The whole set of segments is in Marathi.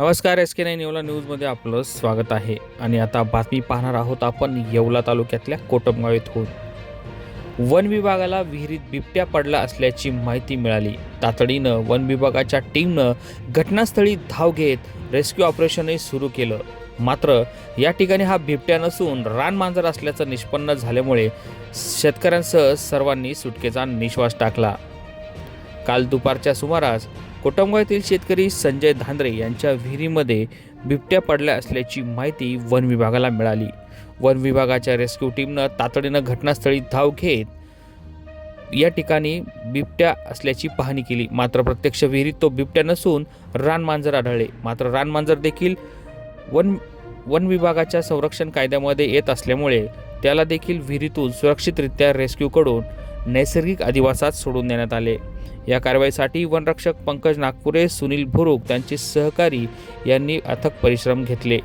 नमस्कार एस के नाईन येवला न्यूजमध्ये आपलं स्वागत आहे. आणि आता बातमी पाहणार आहोत आपण येवला तालुक्यातल्या कोटमगाव येथून वन विभागाला विहिरीत बिबट्या पडला असल्याची माहिती मिळाली. तातडीनं वन विभागाच्या टीमनं घटनास्थळी धाव घेत रेस्क्यू ऑपरेशनही सुरू केलं. मात्र या ठिकाणी हा बिबट्या नसून रानमांजर असल्याचं निष्पन्न झाल्यामुळे शेतकऱ्यांसह सर्वांनी सुटकेचा निश्वास टाकला. काल दुपारच्या सुमारास कोटमगाव येथील शेतकरी संजय धांद्रे यांच्या विहिरीमध्ये बिबट्या पडल्या असल्याची माहिती वन विभागाला मिळाली. वन विभागाच्या रेस्क्यू टीमनं तातडीनं घटनास्थळी धाव घेत या ठिकाणी बिबट्या असल्याची पाहणी केली. मात्र प्रत्यक्ष विहिरीत तो बिबट्या नसून रानमांजर आढळले. मात्र रानमांजर देखील वन वन विभागाच्या संरक्षण कायद्यामध्ये येत असल्यामुळे त्याला देखील विहिरीतून सुरक्षितरित्या रेस्क्यूकडून नैसर्गिक अधिवासात सोडून देण्यात आले. या कारवाईसाठी वनरक्षक पंकज नागपुरे सुनील भुरुक त्यांचे सहकारी यांनी अथक परिश्रम घेतले.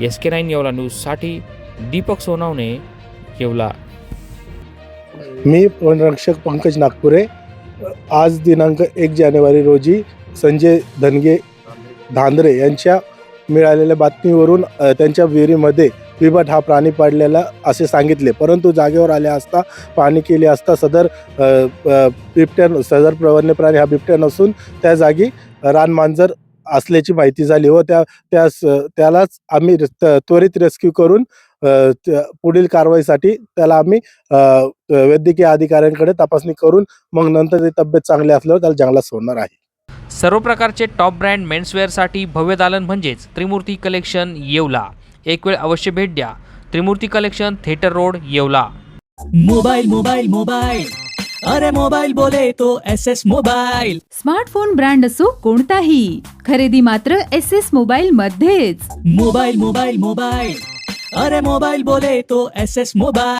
एस के नाईन येवला न्यूजसाठी दीपक सोनावणे येवला. मी वनरक्षक पंकज नागपुरे. आज दिनांक एक जानेवारी रोजी संजय धनगे धांद्रे यांच्या मिळालेल्या बातमीवरून त्यांच्या विहिरीमध्ये बिबट हा प्राणी पडलेला असे सांगितले. परंतु जागेवर आले असता पाहणी केली असता सदर बिबट्या सदर वन्य प्राणी हा बिबट्या नसून त्या जागी रानमांजर असल्याची माहिती झाली व त्या त्यास त्यालाच आम्ही त- त्वरित रेस्क्यू करून पुढील कारवाईसाठी त्याला आम्ही वैद्यकीय अधिकाऱ्यांकडे तपासणी करून मग नंतर ती तब्येत चांगली असल्यावर त्याला जंगलात सोडणार आहे. सर्व प्रकारचे टॉप ब्रँड मेन्सवेअरसाठी भव्य दालन म्हणजेच त्रिमूर्ती कलेक्शन येवला. एक वेळ अवश्य भेट द्या. Trimurti collection theatre road Yeola. Mobile mobile mobile अरे मोबाइल बोले तो S S mobile smartphone brand असो कोणताही. खरेदी मात्र एस एस मोबाईल मध्येच. मोबाइल मोबाइल मोबाइल अरे मोबाइल बोले तो एस एस मोबाइल